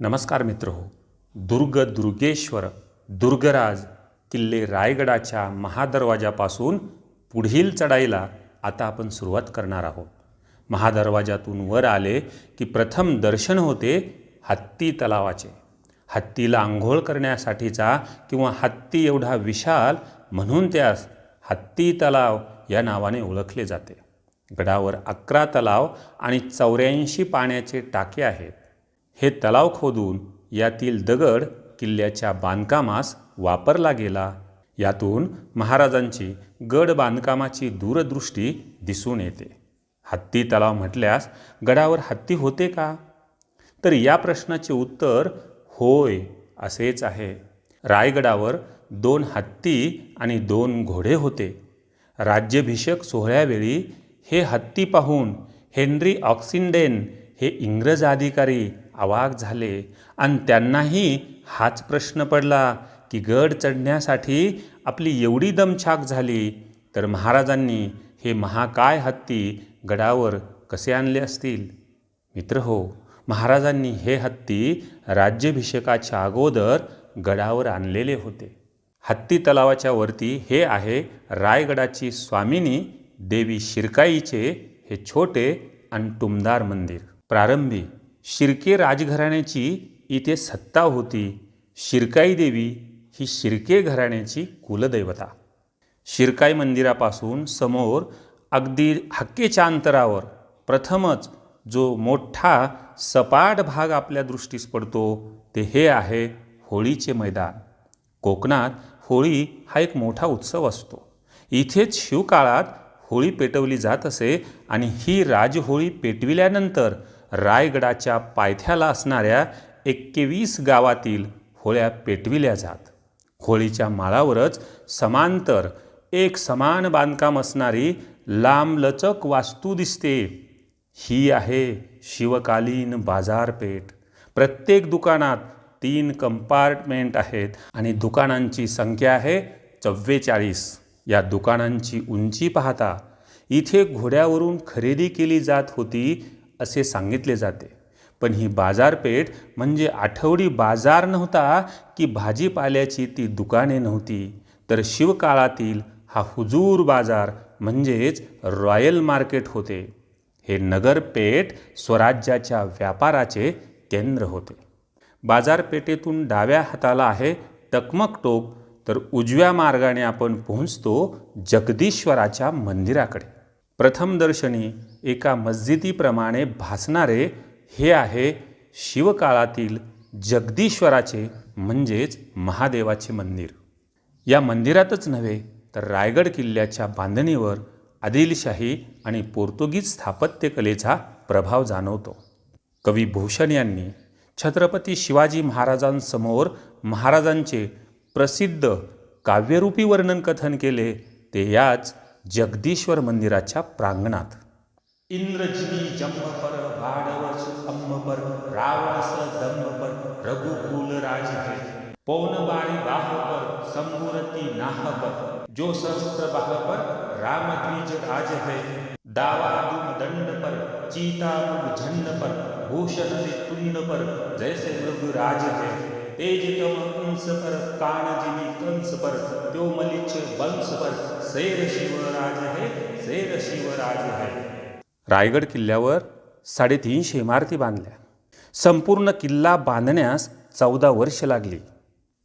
नमस्कार मित्र हो. दुर्ग दुर्गेश्वर दुर्गराज किल्ले रायगडाच्या महादरवाजापासून पुढील चढाईला आता आपण सुरुवात करणार आहोत. महादरवाजातून वर आले की प्रथम दर्शन होते हत्ती तलावाचे. हत्तीला आंघोळ करण्यासाठीचा किंवा हत्ती एवढा विशाल म्हणून त्यास हत्ती तलाव या नावाने ओळखले जाते. गडावर अकरा तलाव आणि चौऱ्याऐंशी पाण्याचे टाके आहेत. हे तलाव खोदून यातील दगड किल्ल्याच्या बांधकामास वापरला गेला. यातून महाराजांची गड बांधकामाची दूरदृष्टी दिसून येते. हत्ती तलाव म्हटल्यास गडावर हत्ती होते का? तर या प्रश्नाचे उत्तर होय असेच आहे. रायगडावर दोन हत्ती आणि दोन घोडे होते. राज्याभिषेक सोहळ्यावेळी हे हत्ती पाहून हेनरी ऑक्सिंडेन हे इंग्रज अधिकारी अवाक झाले. आणि त्यांनाही हाच प्रश्न पडला की गड चढण्यासाठी आपली एवढी दमछाक झाली. तर महाराजांनी हे महाकाय हत्ती गडावर कसे आणले असतील? मित्र हो महाराजांनी हे हत्ती राज्याभिषेकाच्या अगोदर गडावर आणलेले होते. हत्ती तलावाच्या वरती हे आहे रायगडाची स्वामिनी देवी शिरकाईचे हे छोटे आणि टुमदार मंदिर. प्रारंभी शिर्के राजघराण्याची इथे सत्ता होती. शिरकाई देवी ही शिर्के घराण्याची कुलदैवता. शिरकाई मंदिरापासून समोर अगदी हक्केच्या अंतरावर प्रथमच जो मोठा सपाट भाग आपल्या दृष्टीस पडतो ते हे आहे होळीचे मैदान. कोकणात होळी हा एक मोठा उत्सव असतो. इथेच शिवकाळात होळी पेटवली जात असे आणि ही राजहोळी पेटविल्यानंतर रायगडाच्या पायथ्याला असणाऱ्या एक्केवीस गावातील होळ्या पेटविल्या जात. होळीच्या माळावरच समांतर एक समान बांधकाम असणारी लांबलचक वास्तू दिसते. ही आहे शिवकालीन बाजारपेठ. प्रत्येक दुकानात तीन कंपार्टमेंट आहेत आणि दुकानांची संख्या आहे चव्वेचाळीस. या दुकानांची उंची पाहता इथे घोड्यावरून खरेदी केली जात होती असे सांगितले जाते. पण ही बाजारपेठ म्हणजे आठवडी बाजार नव्हता की भाजीपाल्याची ती दुकाने नव्हती. तर शिवकाळातील हा हुजूर बाजार म्हणजेच रॉयल मार्केट होते. हे नगरपेठ स्वराज्याच्या व्यापाराचे केंद्र होते. बाजारपेठेतून डाव्या हाताला आहे टकमक टोक तर उजव्या मार्गाने आपण पोहोचतो जगदीश्वराच्या मंदिराकडे. प्रथमदर्शनी एका मस्जिदीप्रमाणे भासणारे हे आहे शिवकाळातील जगदीश्वराचे म्हणजेच महादेवाचे मंदिर. या मंदिरातच नव्हे तर रायगड किल्ल्याच्या बांधणीवर आदिलशाही आणि पोर्तुगीज स्थापत्यकलेचा प्रभाव जाणवतो. कवी भूषण यांनी छत्रपती शिवाजी महाराजांसमोर महाराजांचे प्रसिद्ध काव्यरूपी वर्णन कथन केले ते याच जगदीश्वर मंदिराच्या प्रांगणात. इंद्रजिनी जम्मपर भाडवस अम्मपर रावणस दम्मपर रघुकुल राज है पौनबाणी बाहपर संबुरती नाहपर जो सहस्त्र बाहपर रामद्विज राज है दावादुम दंड पर चीतामुग झंड पर भूषण तुंड पर जैसे मृग राज है तेजित तम पर कानजिनी कंस पर त्यो मलिच पर शेर शिवराज है शेर शिवराज है। रायगड किल्ल्यावर साडेतीनशे इमारती बांधल्या. संपूर्ण किल्ला बांधण्यास चौदा वर्ष लागली.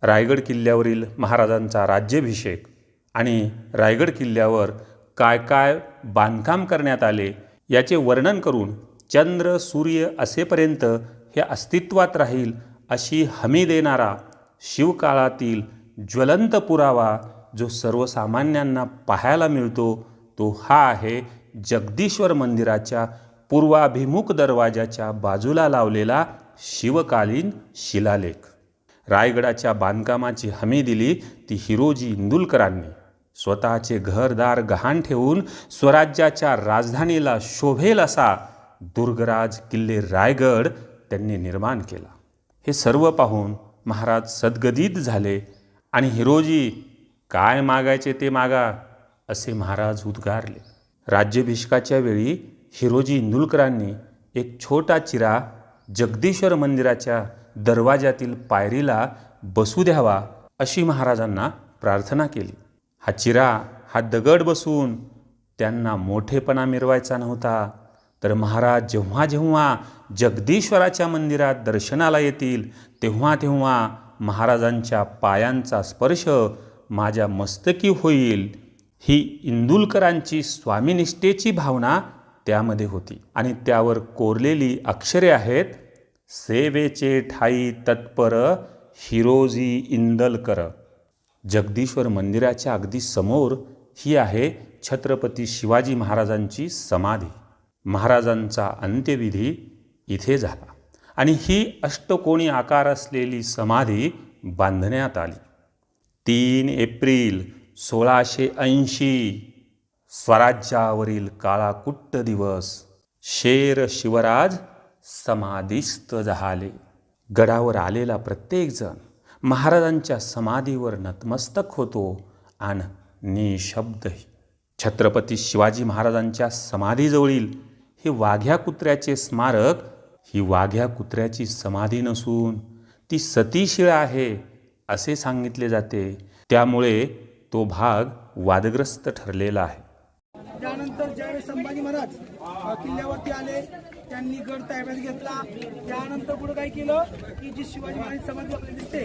रायगड किल्ल्यावरील महाराजांचा राज्याभिषेक आणि रायगड किल्ल्यावर काय काय बांधकाम करण्यात आले याचे वर्णन करून चंद्र सूर्य असेपर्यंत हे अस्तित्वात राहील अशी हमी देणारा शिवकाळातील ज्वलंत पुरावा जो सर्वसामान्यांना पाहायला मिळतो तो हा आहे जगदीश्वर मंदिराच्या पूर्वाभिमुख दरवाजाच्या बाजूला लावलेला शिवकालीन शिलालेख. रायगडाच्या बांधकामाची हमी दिली ती हिरोजी इंदुलकरांनी स्वतःचे घरदार गहाण ठेवून स्वराज्याच्या राजधानीला शोभेल असा दुर्गराज किल्ले रायगड त्यांनी निर्माण केला. हे सर्व पाहून महाराज सद्गदित झाले आणि हिरोजी काय मागायचे ते मागा असे महाराज उद्गारले. राज्याभिषेकाच्या वेळी हिरोजी इंदुलकरांनी एक छोटा चिरा जगदीश्वर मंदिराच्या दरवाजातील पायरीला बसू द्यावा अशी महाराजांना प्रार्थना केली. हा चिरा हा दगड बसून त्यांना मोठेपणा मिरवायचा नव्हता. तर महाराज जेव्हा जेव्हा जगदीश्वराच्या मंदिरात दर्शनाला येतील तेव्हा तेव्हा महाराजांच्या पायांचा स्पर्श माझ्या मस्तकी होईल. ही इंदुलकरांची स्वामीनिष्ठेची भावना त्यामध्ये होती. आणि त्यावर कोरलेली अक्षरे आहेत सेवेचे ठाई तत्पर हिरोजी इंदलकर. जगदीश्वर मंदिराच्या अगदी समोर ही आहे छत्रपती शिवाजी महाराजांची समाधी. महाराजांचा अंत्यविधी इथे झाला. आणि ही अष्टकोणी आकार असलेली समाधी बांधण्यात आली. तीन एप्रिल सोळाशे ऐंशी स्वराज्यावरील काळाकुट्ट दिवस शेर शिवराज समाधिस्थ झाले. गडावर आलेला प्रत्येकजण महाराजांच्या समाधीवर नतमस्तक होतो आणि निशब्दही छत्रपती शिवाजी महाराजांच्या समाधीजवळील हे वाघ्या कुत्र्याचे स्मारक ही वाघ्या कुत्र्याची समाधी नसून ती सतीशिळा आहे असे सांगितले जाते. त्यामुळे तो भाग वादग्रस्त ठरलेला आहे. त्यानंतर ज्यावेळेस संभाजी महाराज किल्ल्यावरती आले त्यांनी गड ताब्यात घेतला. त्यानंतर पुढे काय केलं की जी शिवाजी महाराज समाधी आपल्याला दिसते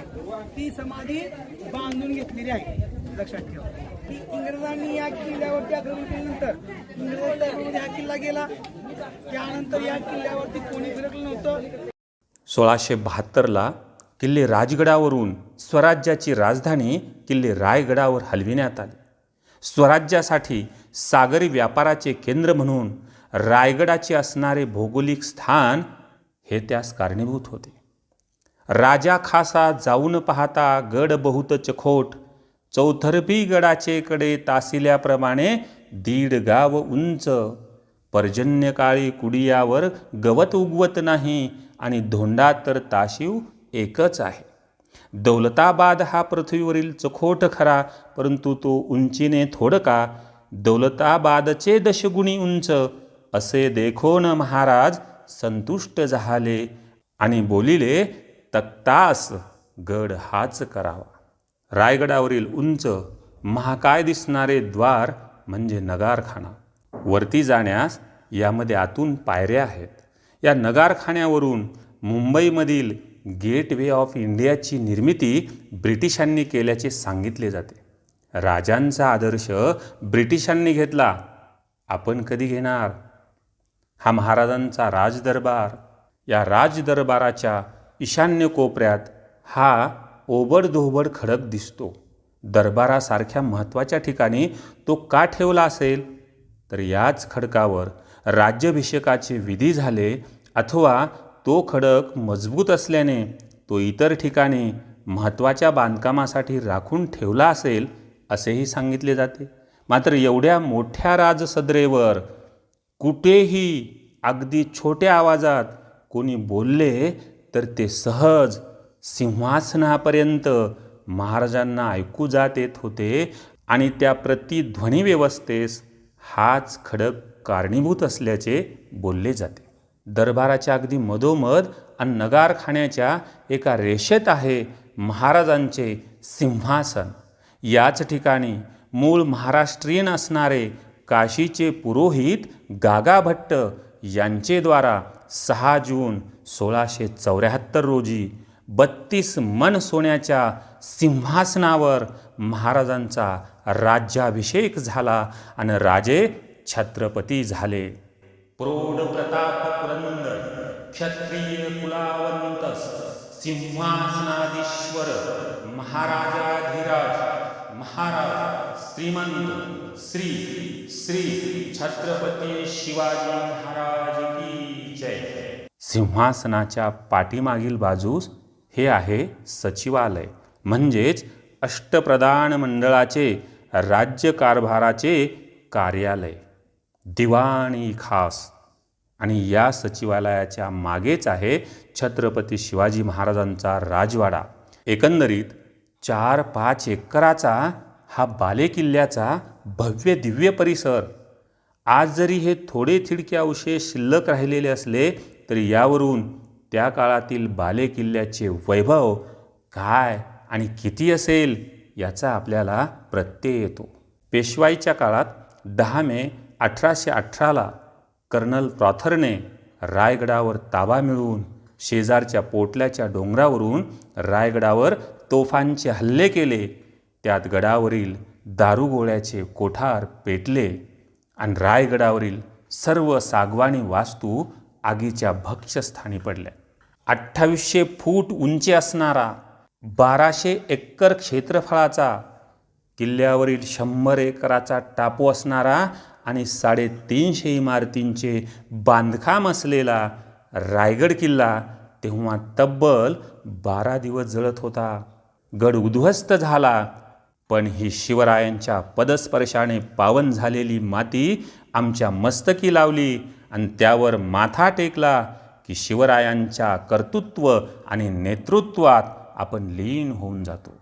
ती समाधी बांधून घेतलेली आहे. लक्षात ठेवा. की इंग्रजांनी या किल्ल्यावरती आक्रमण केल्यानंतर इंग्रजांच्या हा किल्ला गेला. त्यानंतर या किल्ल्यावरती कोणी फिरकलं नव्हतं. सोळाशे बहात्तरला किल्ले राजगडावरून स्वराज्याची राजधानी किल्ले रायगडावर हलविण्यात आली. स्वराज्यासाठी सागरी व्यापाराचे केंद्र म्हणून रायगडाचे असणारे भौगोलिक स्थान हे त्यास कारणीभूत होते. राजा खासा जाऊन पाहता गड बहुत चखोट चौथरपी गडाचे कडे तासिल्याप्रमाणे दीड गाव उंच. पर्जन्यकाळी कुडियावर गवत उगवत नाही आणि धोंडा तर ताशीव एकच आहे. दौलताबाद हा पृथ्वीवरील चखोट खरा परंतु तो उंचीने थोडका दौलताबादचे दशगुणी उंच असे देखोन महाराज संतुष्ट झाले आणि बोलिले तत्तास गड हाच करावा. रायगडावरील उंच महाकाय दिसणारे द्वार म्हणजे नगारखाना. वरती जाण्यास यामध्ये आतून पायऱ्या आहेत. या नगारखान्यावरून मुंबईमधील गेटवे ऑफ इंडियाची निर्मिती ब्रिटिशांनी केल्याचे सांगितले जाते. राजांचा आदर्श ब्रिटिशांनी घेतला. आपण कधी घेणार? हा महाराजांचा राजदरबार. या राजदरबाराच्या ईशान्य कोपऱ्यात हा ओबडधोबड खडक दिसतो. दरबारासारख्या महत्त्वाच्या ठिकाणी तो का ठेवला असेल? तर याच खडकावर राज्याभिषेकाचे विधी झाले अथवा तो खडक मजबूत असल्याने तो इतर ठिकाणी महत्त्वाच्या बांधकामासाठी राखून ठेवला असेल असेही सांगितले जाते. मात्र एवढ्या मोठ्या राजसदरेवर कुठेही अगदी छोट्या आवाजात कोणी बोलले तर ते सहज सिंहासनापर्यंत महाराजांना ऐकू जात येत होते आणि त्या प्रतिध्वनी व्यवस्थेस हाच खडक कारणीभूत असल्याचे बोलले जाते. दरबाराच्या अगदी मधोमध आणि नगारखान्याच्या एका रेषेत आहे महाराजांचे सिंहासन. याच ठिकाणी मूळ महाराष्ट्रीयन असणारे काशीचे पुरोहित गागाभट्ट यांचेद्वारा सहा जून सोळाशे चौऱ्याहत्तर रोजी बत्तीस मन सोन्याच्या सिंहासनावर महाराजांचा राज्याभिषेक झाला आणि राजे छत्रपती झाले. प्रौढ प्रताप पुरंदर क्षत्रिय कुलावंत सिंहासनाधीश्वर महाराजाधिराज महाराज श्रीमंत श्री श्री छत्रपती शिवाजी महाराज की जय. सिंहासनाच्या पाठीमागील बाजूस हे आहे सचिवालय. म्हणजेच अष्टप्रधान मंडळाचे राज्यकारभाराचे कार्यालय. दिवाणी खास. आणि या सचिवालयाच्या मागेच आहे छत्रपती शिवाजी महाराजांचा राजवाडा. एकंदरीत चार पाच एकराचा हा बालेकिल्ल्याचा भव्य दिव्य परिसर. आज जरी हे थोडे थिडके अवशेष शिल्लक राहिलेले असले तरी यावरून त्या काळातील बालेकिल्ल्याचे वैभव काय? आणि किती असेल याचा आपल्याला प्रत्यय येतो. पेशवाईच्या काळात दहा मे अठराशे अठराला कर्नल प्रॉथरने रायगडावर ताबा मिळवून शेजारच्या पोटल्याच्या डोंगरावरून रायगडावर तोफांचे हल्ले केले. त्यात गडावरील दारुगोळ्याचे कोठार पेटले आणि रायगडावरील सर्व सागवानी वास्तू आगीच्या भक्ष्यस्थानी पडल्या. अठ्ठावीसशे फूट उंची असणारा बाराशे एकर क्षेत्रफळाचा किल्ल्यावरील शंभर एकराचा टापू असणारा आणि साडेतीनशे इमारतींचे बांधकाम असलेला रायगड किल्ला तेव्हा तब्बल बारा दिवस जळत होता. गड उद्ध्वस्त झाला पण ही शिवरायांच्या पदस्पर्शाने पावन झालेली माती आमच्या मस्तकी लावली आणि त्यावर माथा टेकला की शिवरायांच्या कर्तृत्व आणि नेतृत्वात आपण लीन होऊन जातो.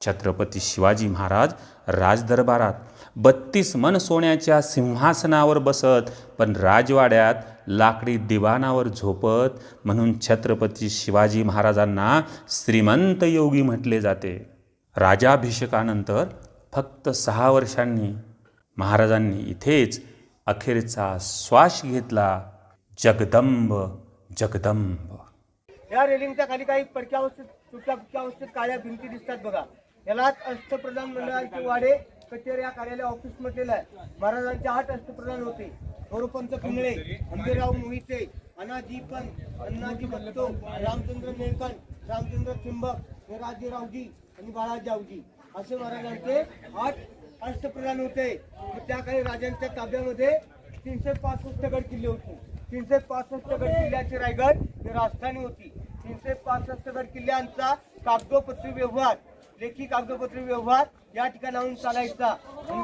छत्रपती शिवाजी महाराज राजदरबारात बत्तीस मन सोन्याच्या सिंहासनावर बसत पण राजवाड्यात लाकडी दिवाणावर झोपत म्हणून छत्रपती शिवाजी महाराजांना श्रीमंत योगी म्हटले जाते. राजाभिषेकानंतर फक्त सहा वर्षांनी महाराजांनी इथेच अखेरचा श्वास घेतला जगदंब जगदंब. या रेलिंगच्या खाली काही पडक्या अवस्थेत तुटक्या फुटक्या अवस्थेत काळ्या भिंती दिसतात बघा. यालाच अष्टप्रधान मंडळाचे वाडे कचेऱ्या कार्यालय ऑफिस म्हटलेलं आहे. महाराजांचे आठ अष्टप्रधान होते. गौरवपंत पिंगळे अंबेराव मोहिते अनाजी पण अण्णाजी भत्तो रामचंद्र नेळकण रामचंद्र थिंबक राजेरावजी आणि बाळाजावजी. असे महाराजांचे आठ अष्टप्रधान होते. मग त्या काही राजांच्या ताब्यामध्ये तीनशे पासष्ट गड किल्ले होते. तीनशे पासष्ट गड किल्ल्याचे रायगड ही राजधानी होती. तीनशे पासष्ट गड किल्ल्यांचा कागदोपत्री व्यवहार लेखी कागदोपत्री व्यवहार या ठिकाणाहून चालायचा.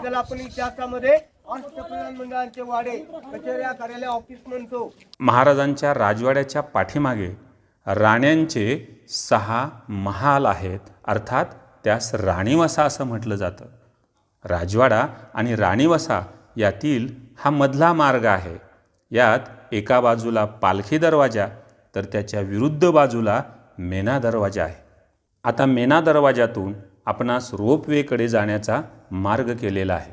त्याला आपण इतिहासामध्ये मंडळांचे वाडे कचेऱ्या कार्यालय ऑफिस म्हणतो. महाराजांच्या राजवाड्याच्या पाठीमागे राण्यांचे सहा महाल आहेत. अर्थात त्यास राणीवसा असं म्हटलं जातं. राजवाडा आणि राणीवसा यातील हा मधला मार्ग आहे. यात एका बाजूला पालखी दरवाजा तर त्याच्या विरुद्ध बाजूला मेना दरवाजा आहे. आता मेना दरवाजातून आपणास रोपवेकडे जाण्याचा मार्ग केलेला आहे.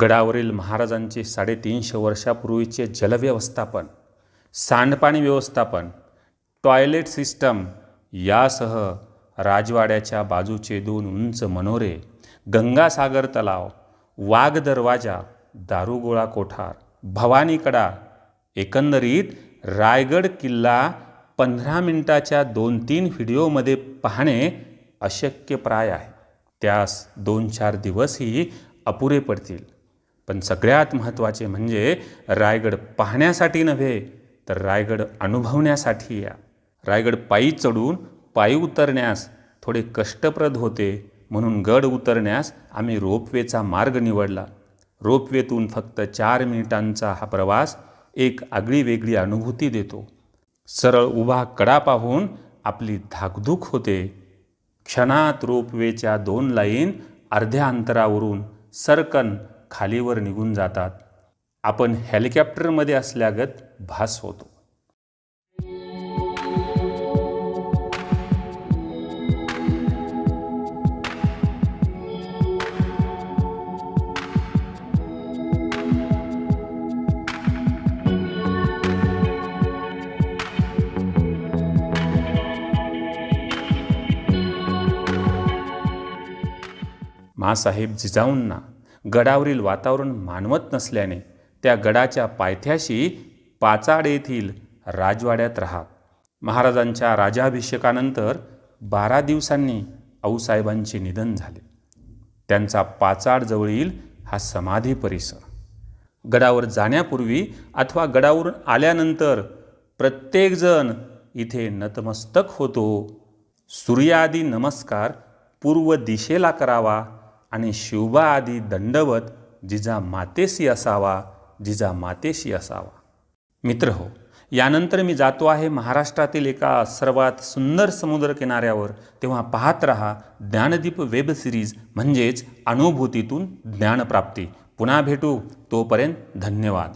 गडावरील महाराजांचे साडेतीनशे वर्षापूर्वीचे जलव्यवस्थापन सांडपाणी व्यवस्थापन टॉयलेट सिस्टम यासह राजवाड्याच्या बाजूचे दोन उंच मनोरे गंगासागर तलाव वाघ दरवाजा दारुगोळा कोठार भवानीकडा एकंदरीत रायगड किल्ला पंधरा मिनिटाच्या दोन तीन व्हिडिओमध्ये पाहणे अशक्यप्राय आहे. त्यास दोन चार दिवसही अपुरे पडतील. पण सगळ्यात महत्त्वाचे म्हणजे रायगड पाहण्यासाठी नव्हे तर रायगड अनुभवण्यासाठी या. रायगड पायी चढून पायी उतरण्यास थोडे कष्टप्रद होते म्हणून गड उतरण्यास आम्ही रोपवेचा मार्ग निवडला. रोपवेतून फक्त चार मिनिटांचा हा प्रवास एक आगळी वेगळी अनुभूती देतो. सरळ उभा कडा पाहून आपली धाकधूक होते. क्षणात रोपवेच्या दोन लाईन अर्ध्या अंतरावरून सरकन खालीवर निघून जातात. आपण हेलिकॉप्टरमध्ये असल्यागत भास होतो. माँसाहेब जिजाऊंना गडावरील वातावरण मानवत नसल्याने त्या गडाच्या पायथ्याशी पाचाड येथील राजवाड्यात राहत. महाराजांच्या राजाभिषेकानंतर बारा दिवसांनी आऊसाहेबांचे निधन झाले. त्यांचा पाचाडजवळील हा समाधी परिसर. गडावर जाण्यापूर्वी अथवा गडावरून आल्यानंतर प्रत्येकजण इथे नतमस्तक होतो. सूर्यादी नमस्कार पूर्व दिशेला करावा. आणि शिवबा आदी दंडवत जिजा मातेशी असावा जिजा मातेशी असावा. मित्र हो यानंतर मी जातो आहे महाराष्ट्रातील एका सर्वात सुंदर समुद्र किनाऱ्यावर तेव्हा पाहत रहा ज्ञानदीप वेब सिरीज म्हणजेच अनुभूतीतून ज्ञानप्राप्ती. पुन्हा भेटू तोपर्यंत धन्यवाद.